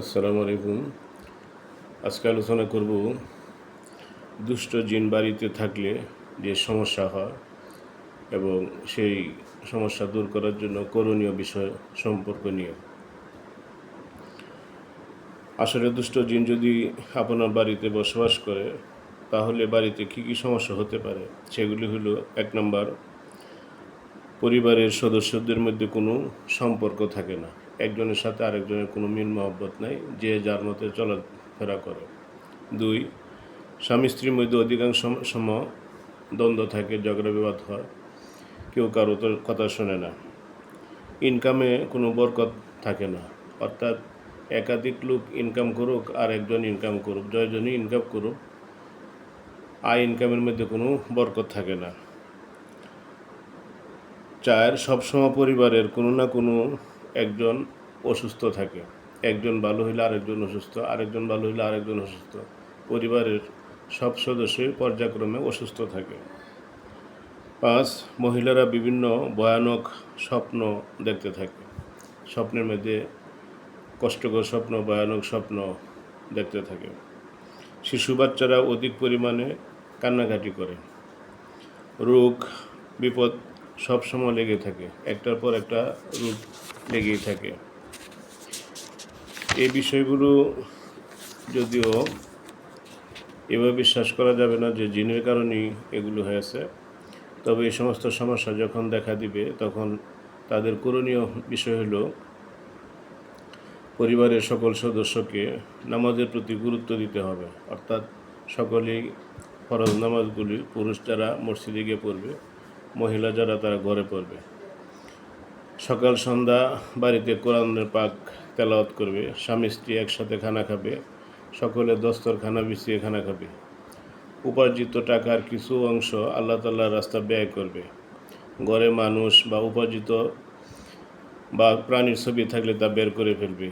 আসসালামু আলাইকুম। আজকে আলোচনা করব দুষ্ট জিন বাড়িতে থাকলে যে সমস্যা হয় এবং সেই সমস্যা দূর করার জন্য করণীয় বিষয় সম্পর্ক নিয়ে। আসলে দুষ্ট জিন যদি আপনার বাড়িতে বসবাস করে, তাহলে বাড়িতে কী কী সমস্যা হতে পারে? সেগুলি হলো, এক নম্বর, পরিবারের সদস্যদের মধ্যে কোনো সম্পর্ক থাকে না। একজনের সাথে আরেকজনের কোনো মিল মহব্বত নাই, যে যার মতে চলাফেরা করে। দুই, স্বামী স্ত্রীর মধ্যে অধিকাংশ সময় দ্বন্দ্ব থাকে, ঝগড়া বিবাদ হয়। কেউ কারও তো কথা শোনে না। ইনকামে কোনো বরকত থাকে না। অর্থাৎ একাধিক লোক ইনকাম করুক আর একজন ইনকাম করুক। জয়জনই ইনকাম করুক, আয় ইনকামের মধ্যে কোনো বরকত থাকে না। চার, সবসময় পরিবারের কোনো না কোনো একজন অসুস্থ থাকে। একজন ভালো হইলে আরেকজন অসুস্থ, আরেকজন ভালো হইলে আরেকজন অসুস্থ। পরিবারের সব সদস্যই পর্যায়ক্রমে অসুস্থ থাকে। পাঁচ, মহিলারা বিভিন্ন ভয়ানক স্বপ্ন দেখতে থাকে। স্বপ্নের মধ্যে কষ্টকর স্বপ্ন, ভয়ানক স্বপ্ন দেখতে থাকে। শিশু বাচ্চারা অধিক পরিমাণে কান্নাকাটি করে। রোগ, বিপদ সবসময় লেগে থাকে। একটার পর একটা রোগ লেগেই থাকে। এই বিষয়গুলো যদিও এভাবে বিশ্বাস করা যাবে না যে জিনের কারণেই এগুলো হয়েছে, তবে এই সমস্ত সমস্যা যখন দেখা দিবে, তখন তাদের করণীয় বিষয় হলো পরিবারের সকল সদস্যকে নামাজের প্রতি গুরুত্ব দিতে হবে। অর্থাৎ সকলেই ফরজ নামাজগুলি পুরুষ যারা মসজিদে গিয়ে পড়বে, মহিলা যারা তারা ঘরে পড়বে। সকাল, সন্ধ্যা বাড়িতে কোরআনের পাক তেলাওয়াত করবে। স্বামী, স্ত্রী একসাথে খানা খাবে। সকলে দস্তরখানা বিছিয়ে খানা খাবে। উপার্জিত টাকার কিছু অংশ আল্লাহ তাল্লাহ রাস্তা ব্যয় করবে। ঘরে মানুষ বা উপার্জিত বা প্রাণীর ছবি থাকলে তা বের করে ফেলবে।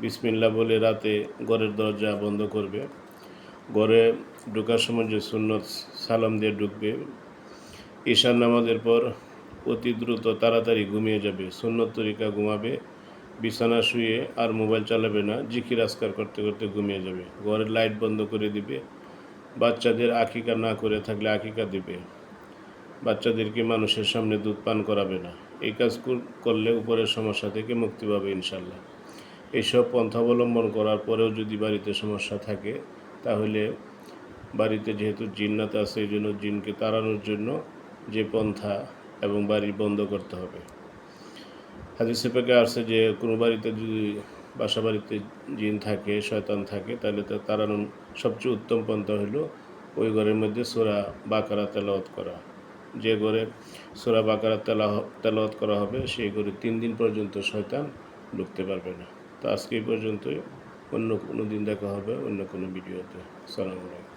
বিসমিল্লা বলে রাতে ঘরের দরজা বন্ধ করবে। ঘরে ঢোকার সময় যে সুন্নত সালাম দিয়ে ঢুকবে। ঈশান নামাজের পর অতি দ্রুত তাড়াতাড়ি ঘুমিয়ে যাবে, সুন্নত তরিকা ঘুমাবে, বিছানা শুয়ে আর মোবাইল চালাবে না, জিকির আজকার করতে করতে ঘুমিয়ে যাবে। ঘরের লাইট বন্ধ করে দিবে, বাচ্চাদের আকিকা না করে থাকলে আকিকা দিবে। বাচ্চাদেরকে মানুষের সামনে দুধ পান করাবে না। এই কাজ করলে উপরের সমস্যা থেকে মুক্তি পাবে ইনশাল্লাহ। এইসব পন্থা অবলম্বন করার পরেও যদি বাড়িতে সমস্যা থাকে, তাহলে বাড়িতে যেহেতু জিন্নাত আছে, এই জন্য জিনকে তাড়ানোর জন্য যে পন্থা এবং বাড়ি বন্ধ করতে হবে। হাদিসে পেকে আসছে যে, কোনো বাড়িতে যদি বাসা বাড়িতে জিন থাকে, শয়তান থাকে, তাহলে তো তাড়ানোর সবচেয়ে উত্তম পন্থা হলো ওই ঘরের মধ্যে সোরা বাকারা তেলাওয়াত করা। যে ঘরে সোরা বাকারা তেলা, তেলাওয়াত করা হবে, সেই ঘরে তিন দিন পর্যন্ত শয়তান ঢুকতে পারবে না। তো আজকে এই পর্যন্তই। অন্য কোনো দিন দেখা হবে, অন্য কোনো ভিডিওতে। সালাম আলাইকুম।